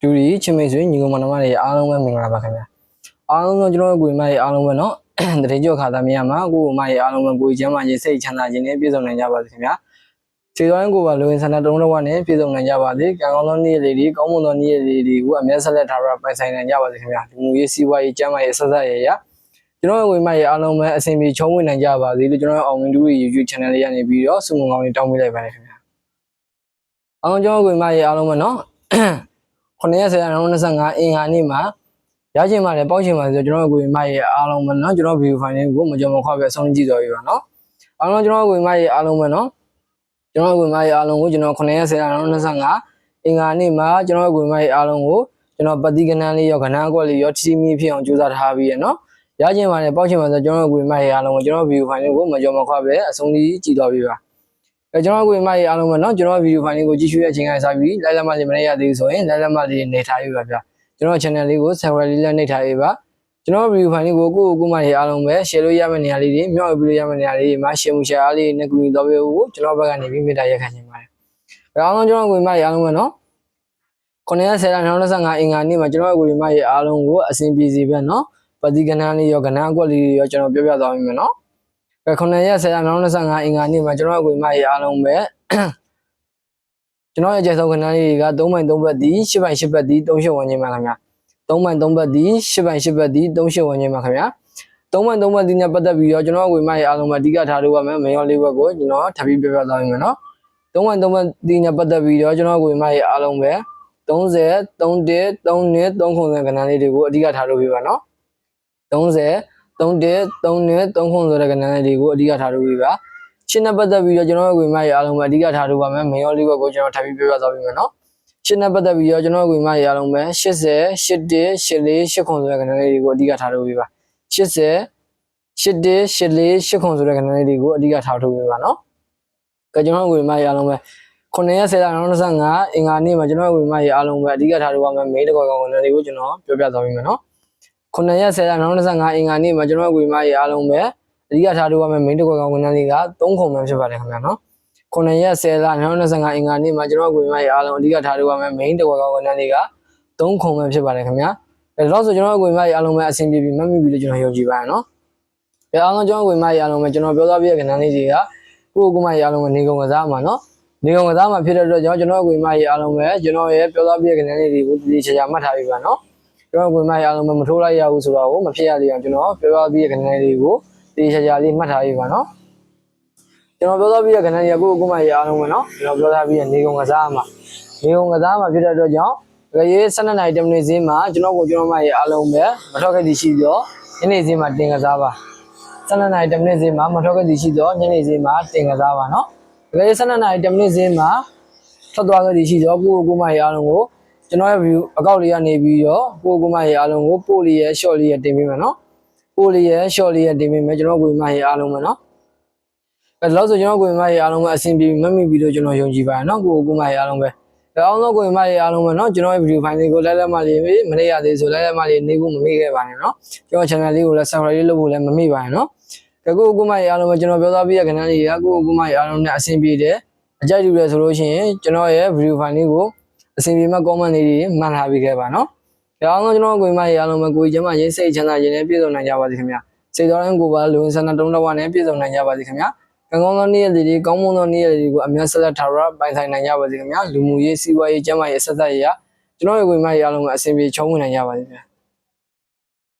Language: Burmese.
ဒူရီချင်းမိတ်ဆွေညီကောင်မနှမတွေအားလုံးပဲမင်္ဂလာပါခင်ဗျာအားလုံးတော့ကျွန်တော်တို့ကိုယ်မကြီးအားလုံးပဲเนาะတတိကျော်ခါသားမြတ်မှာကိုယ်မကြီးအားလုံးပဲကိုယ်ချမ်းသာခြင်းစိတ်ချမ်းသာခြင်းနဲ့ပြည့်စုံနိုင်ကြပါစေခင်ဗျာခြေတော်ရင်ကိုယ်ပါလူဝင်ဆန္ဒတုံးတော့နဲ့ပြည့်စုံနိုင်ကြပါစေကံကောင်းသောနေ့လေးတွေကောင်းမွန်သောနေ့လေးတွေကိုအမြဲဆက်လက်ထားရပိုင်ဆိုင်နိုင်ကြပါစေခင်ဗျာဒီမူရေးစီးပွားရေးကျမ်းမာရေးဆက်ဆက်ရရကျွန်တော်တို့ကိုယ်မကြီးအားလုံးပဲအစဉ်ပြေချုံးဝင်နိုင်ကြပါစေလို့ကျွန်တော်တို့အောင်မင်းတူရဲ့ YouTube channel လေးကနေပြီးတော့စုမုံကောင်းလေးတောင်းပေးလိုက်ပါတယ်ခင်ဗျာအောင်ကျွန်တော်ကိုယ်မကြီးအားလုံးပဲเนาะ 9ရက်10ရက်2025အင်္ဂါနေ့မှာရချင်ပါတယ်ပေါက်ချင်ပါတယ်ဆိုတော့ကျွန်တော်ကိုယ်မရဲ့အားလုံးပဲเนาะကျွန်တော် view file ကိုမကြုံမခွာပဲအဆုံးကြည့်တော်ပြီပါเนาะအားလုံးကျွန်တော်ကိုယ်မရဲ့အားလုံးပဲเนาะကျွန်တော်ကိုယ်မရဲ့အားလုံးကိုကျွန်တော်9ရက်10ရက်2025အင်္ဂါနေ့မှာကျွန်တော်ကိုယ်မရဲ့အားလုံးကိုကျွန်တော်ပတိကနန်းလေးရောခဏအကွက်လေးရောတီမီဖြစ်အောင်ကြိုးစားထားပြီးရเนาะရချင်ပါတယ်ပေါက်ချင်ပါတယ်ဆိုကျွန်တော်ကိုယ်မရဲ့အားလုံးကိုကျွန်တော် view file ကိုမကြုံမခွာပဲအဆုံးကြည့်တော်ပြီပါ အဲကျွန်တော်ကိုယ်မရဲ့အားလုံးပဲเนาะကျွန်တော်ဗီဒီယိုဖိုင်လေးကိုကြည့်ရှုရတဲ့အချိန်ကစပြီးလိုက်လက်မလေးမနေရသေးဘူးဆိုရင်လိုက်လက်မလေးနေထားရပါဗျာကျွန်တော် channel လေးကို subscribe လေးလည်းနှိပ်ထားရပါကျွန်တော်ဗီဒီယိုဖိုင်လေးကိုကိုယ့်ကိုယ်မရဲ့အားလုံးပဲ share လို့ရမယ့်နေရာလေးတွေမြောက်ပြီးလို့ရမယ့်နေရာလေးတွေမှာ share မှု share အားလေးနဲ့ကူညီတော်ပေးဖို့ကျွန်တော်ဘက်ကနေပြီးမေတ္တာရက်ခံချင်ပါတယ်အဲအားလုံးကျွန်တော်ကိုယ်မရဲ့အားလုံးပဲเนาะ9ရက်10ရက်2025အင်္ဂါနေ့မှာကျွန်တော်ကိုယ်မရဲ့အားလုံးကိုအဆင်ပြေစေပဲเนาะပတိကဏ္ဍလေးရောကဏ္ဍအကွက်လေးရောကျွန်တော်ပြောပြသွားမိမယ်เนาะအဲ 9ရက်10ရက်2025အင်္ဂါနေ့မှာကျွန်တော်ကိုယ်မရဲ့အားလုံးပဲကျွန်တော်ရဲ့ကျေဆုံးခဏလေးတွေက3မိုင်3ဘက်ဒီ10မိုင်10ဘက်ဒီ38ဝန်းကျင်ပါခင်ဗျာ3မိုင်3ဘက်ဒီ10မိုင်10ဘက်ဒီ38ဝန်းကျင်ပါခင်ဗျာ3မိုင်3ဘက်ဒီနဲ့ပတ်သက်ပြီးတော့ကျွန်တော်ဝေမရဲ့အားလုံးမှာအဓိကထားလို့ရမယ်မယောလေးဘက်ကိုကျွန်တော်ထပ်ပြီးပြပြသွားပြီမယ်နော်3မိုင်3ဘက်ဒီနဲ့ပတ်သက်ပြီးတော့ကျွန်တော်ဝေမရဲ့အားလုံးပဲ30 31 3နှစ်3ခုစံခဏလေးတွေကိုအဓိကထားလို့ပြပါနော်30 31 3နှစ်3ခုဆိုတဲ့ခဏလေးတွေကိုအဓိကထားလို့ပြပါရှင်းနဲ့ပတ်သက်ပြီးတော့ကျွန်တော်ဝေမရဲ့အားလုံးပဲအဓိကထားလို့ပါမယ်မယောလေးဘက်ကိုကျွန်တော်ထပ်ပြီးပြပြသွားပြီမယ်နော်ရှင်းနဲ့ပတ်သက်ပြီးတော့ကျွန်တော်ကိုယ်မရအောင်ပဲ80 81 84 8ခုဆိုတဲ့ကဏ္ဍလေးတွေကိုအဓိကထားလို့ပြပါ80 81 84 8ခုဆိုတဲ့ကဏ္ဍလေးတွေကိုအဓိကထားထုတ်ပြပါနော်ကဲကျွန်တော်ကိုယ်မရအောင်ပဲ9ရက်10ရက်25အင်္ဂါနေ့မှာကျွန်တော်ကိုယ်မရအောင်ပဲအဓိကထားလို့ပါမယ်မေးတကောကောင်ကဏ္ဍလေးကိုကျွန်တော်ပြောပြသွားပြီမယ်နော် 9ရက်10ရက်25အင်္ဂါနေ့မှာကျွန်တော်ကိုယ်မရအောင်ပဲအဓိကထားလို့ပါမယ်မေးတကောကောင်ကဏ္ဍလေးက3ခုမှဖြစ်ပါတယ်ခင်ဗျာနော်9ရက်10လ2025အင်္ဂါနေ့မှာကျွန်တော်ကိုယ်မရဲ့အားလုံးအဓိကထားလို့ရမယ် main တကွာကောဝန်ထမ်းတွေက3ခုမှဖြစ်ပါတယ်ခင်ဗျာအဲတော့ဆိုကျွန်တော်ကိုယ်မရဲ့အားလုံးပဲအဆင်ပြေပြီးမှတ်မိပြီလို့ကျွန်တော်ယုံကြည်ပါတယ်နော်အဲအားလုံးကျွန်တော်ကိုယ်မရဲ့အားလုံးပဲကျွန်တော်ပြောသွားပြတဲ့ခဏလေးတွေကကိုယ့်ကိုယ်မရဲ့အားလုံးပဲနေကုန်ကစားမှာနော်နေကုန်ကစားမှာဖြစ်တဲ့အတွက်ကြောင့်ကျွန်တော်ကိုယ်မရဲ့အားလုံးပဲကျွန်တော်ရဲ့ပြောသွားပြတဲ့ခဏလေးတွေကိုတည်ချာချာမှတ်ထားပြီပါနော် ကျွန်တော်ဝင်မရအောင်မထိုးလိုက်ရဘူးဆိုတော့ကိုမဖြစ်ရလေအောင်ကျွန်တော်ပြောပြပြီးခဏလေးကိုတေချာချာလေးမှတ်ထားရေးပါနော်ကျွန်တော်ပြောသားပြီးရခဏလေးကိုကိုမရအောင်ဝင်နော်ကျွန်တော်ပြောသားပြီးရနေကုန်ကစားမှာနေကုန်ကစားမှာဖြစ်တဲ့အတွက်ကြောင့်ရေး12နိုင်တမနေ့ဈေးမှာကျွန်တော်ကိုကျွန်တော်မရအားလုံးပဲမထွက်ခဲ့သည်ရှိသောညနေဈေးမှာတင်ကစားပါ12နိုင်တမနေ့ဈေးမှာမထွက်ခဲ့သည်ရှိသောညနေဈေးမှာတင်ကစားပါနော်ရေး12နိုင်တမနေ့ဈေးမှာထွက်သွားခဲ့သည်ရှိသောကိုကိုကိုမရအားလုံးကို ကျွန်တော်ရဲ့ view အကောက်လေးကနေပြီးတော့ကိုကိုမရေအားလုံးကိုပို့လေးရဲ့ short လေးရဲ့တင်ပေးမယ်နော်ပို့လေးရဲ့ short လေးရဲ့တင်ပေးမယ်ကျွန်တော်ကိုမရေအားလုံးမယ်နော်အဲဒါလို့ဆိုကျွန်တော်ကိုမရေအားလုံးပဲအဆင်ပြေမမိပြီးတော့ကျွန်တော်ယုံကြည်ပါတယ်နော်ကိုကိုမရေအားလုံးပဲအောင်ဆုံးကိုမရေအားလုံးပဲနော်ကျွန်တော်ရဲ့ video file လေးကိုလိုက်လိုက်မှလေးမနေရသေးဆိုလိုက်လိုက်မှလေးနေဖို့မမိခဲ့ပါနဲ့နော်ကျွန်တော် channel လေးကိုလည်း subscribe လုပ်ဖို့လည်းမမိပါနဲ့နော်ကကိုကိုမရေအားလုံးပဲကျွန်တော်ပြောသားပြရကဏ္ဍလေးကကိုကိုမရေအားလုံးနဲ့အဆင်ပြေတယ်အကြိုက်တူတယ်ဆိုလို့ရှိရင်ကျွန်တော်ရဲ့ video file လေးကို အစီအပြေမှာ comment လေးတွေမှန်ထားပေးခဲ့ပါနော်။ဒါအောင်ကျွန်တော်ကိုယ်မရေအားလုံးပဲကိုယ်ကျမရင်းစိတ်ချမ်းသာခြင်းနဲ့ပြည့်စုံနိုင်ကြပါစေခင်ဗျာ။စိတ်တော်ရင်ကိုပါလူဝင်ဆန္ဒတုံးတော်ဝနဲ့ပြည့်စုံနိုင်ကြပါစေခင်ဗျာ။ကံကောင်းသောနေ့ရက်တွေကောင်းမွန်သောနေ့ရက်တွေကိုအများဆက်လက်ထာဝရပိုင်ဆိုင်နိုင်ကြပါစေခင်ဗျာ။လူမှုရေးစီးပွားရေးကျန်းမာရေးဆက်ဆက်ရေးကျွန်တော်ရဲ့ကိုယ်မရေအားလုံးပဲအစီအပြေချုံးဝင်နိုင်ကြပါစေခင်ဗျာ။